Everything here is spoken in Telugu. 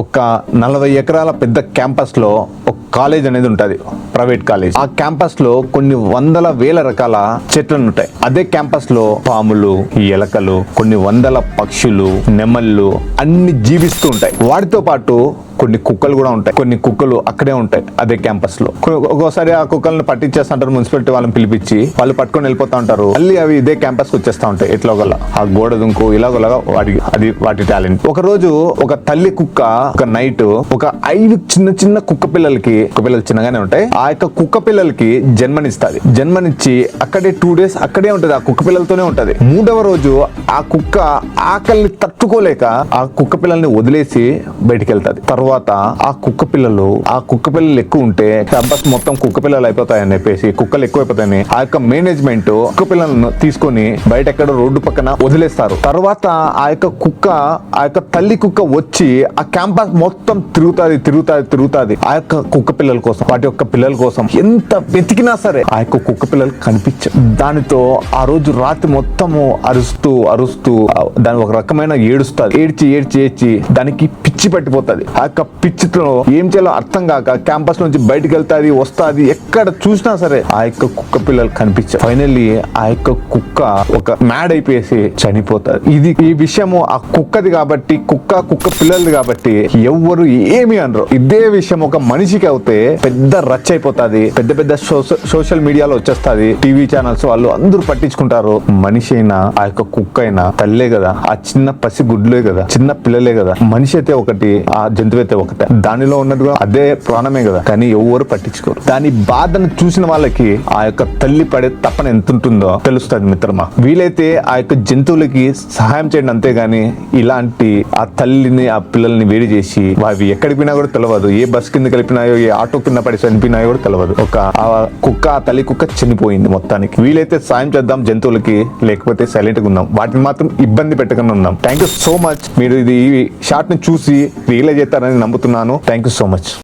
ఒక నలభై ఎకరాల పెద్ద క్యాంపస్లో ఒక కాలేజ్ అనేది ఉంటుంది ప్రైవేట్ కాలేజ్. ఆ క్యాంపస్లో కొన్ని వందల వేల రకాల చెట్లు ఉంటాయి. అదే క్యాంపస్లో పాములు ఎలకలు కొన్ని వందల పక్షులు నెమళ్ళు అన్ని జీవిస్తూ ఉంటాయి. వాటితో పాటు కొన్ని కుక్కలు కూడా ఉంటాయి. కొన్ని కుక్కలు అక్కడే ఉంటాయి అదే క్యాంపస్లో ఒక్కోసారి ఆ కుక్కలను పట్టించేస్తుంటారు మున్సిపాలిటీ వాళ్ళని పిలిపించి వాళ్ళు పట్టుకొని వెళ్ళిపోతా ఉంటారు. మళ్ళీ అవి ఇదే క్యాంపస్కి వచ్చేస్తా ఉంటాయి ఎట్లాగోలా ఆ గోడ దుంకు ఇలాగోలాగా వాటి అది వాటి టాలెంట్. ఒక రోజు ఒక తల్లి కుక్క ఒక నైట్ ఒక ఐదు చిన్న చిన్న కుక్క పిల్లలకి కుక్క పిల్లలు చిన్నగానే ఉంటాయి. ఆ యొక్క కుక్క పిల్లలకి జన్మనిస్తుంది. జన్మనిచ్చి అక్కడే టూ డేస్ అక్కడే ఉంటది. ఆ కుక్క పిల్లలతోనే ఉంటది. మూడవ రోజు ఆ కుక్క ఆకలిని తట్టుకోలేక ఆ కుక్క పిల్లల్ని వదిలేసి బయటికి వెళ్తాది తర్వాత ఆ కుక్క పిల్లలు ఆ కుక్క పిల్లలు ఎక్కువ ఉంటే క్యాంపస్ మొత్తం కుక్క పిల్లలు అయిపోతాయని చెప్పేసి కుక్కలు ఎక్కువ అయిపోతాయని ఆ యొక్క మేనేజ్మెంట్ కుక్క పిల్లలను తీసుకొని బయట ఎక్కడ రోడ్డు పక్కన వదిలేస్తారు. తర్వాత ఆ యొక్క కుక్క ఆ యొక్క తల్లి కుక్క వచ్చి ఆ క్యాంపస్ మొత్తం తిరుగుతుంది తిరుగుతుంది తిరుగుతాది. ఆ యొక్క కుక్క పిల్లల కోసం వాటి యొక్క పిల్లల కోసం ఎంత వెతికినా సరే ఆ యొక్క కుక్క పిల్లలు కనిపించవు. దానితో ఆ రోజు రాత్రి మొత్తము అరుస్తూ అరుస్తూ దాని ఒక రకమైన ఏడుస్తారు. ఏడ్చి ఏడ్చి ఏడ్చి దానికి పిచ్చి పట్టిపోతుంది ఆ యొక్క పిచ్చితో ఏం చేయాలో అర్థం కాక క్యాంపస్ నుంచి బయటకు వెళ్తాది వస్తాది ఎక్కడ చూసినా సరే ఆ యొక్క కుక్క పిల్లలు కనిపించారు ఫైనల్లీ ఆ యొక్క కుక్క ఒక మ్యాడ్ అయిపోయేసి చనిపోతారు ఇది ఈ విషయము ఆ కుక్కది కాబట్టి కుక్క కుక్క పిల్లలది కాబట్టి ఎవ్వరు ఏమి అనరు. ఇదే విషయం ఒక మనిషికి అవుతే పెద్ద రచ్చ అయిపోతాది పెద్ద పెద్ద సోషల్ మీడియాలో వచ్చేస్తాది టీవీ ఛానల్స్ వాళ్ళు అందరూ పట్టించుకుంటారు. మనిషి అయినా ఆ యొక్క కుక్క అయినా తల్లే కదా. ఆ చిన్న పసి గుడ్లే కదా చిన్న పిల్లలే కదా. మనిషి అయితే ఒకటి ఆ జంతువు అయితే ఒకటే. దానిలో ఉన్నట్టుగా అదే ప్రాణమే కదా. కానీ ఎవరు పట్టించుకోరు. దాని బాధను చూసిన వాళ్ళకి ఆ యొక్క తల్లి పడే తపన ఎంత ఉంటుందో తెలుస్తుంది మిత్రమా. వీలైతే ఆ యొక్క జంతువులకి సహాయం చేయండి అంతేగాని ఇలాంటి ఆ తల్లిని ఆ పిల్లల్ని వేడి చేసి అవి ఎక్కడికి పోయినా కూడా తెలియదు ఏ బస్ కింద కలిపినాయో ఏ ఆటో కింద పడి చనిపోయినాయో కూడా తెలియదు ఒక ఆ కుక్క ఆ తల్లి కుక్క చనిపోయింది మొత్తానికి. వీలైతే సాయం చేద్దాం జంతువులకి లేకపోతే సైలెంట్గా ఉందాం. వాటిని మాత్రం ఇబ్బంది పెట్టకుండా ఉందాం. థ్యాంక్ యూ సో మచ్ మీరు ఇది ఈ షార్ట్ని చూసి రియలైజ్ చేస్తారని నమ్ముతున్నాను. Thank you so much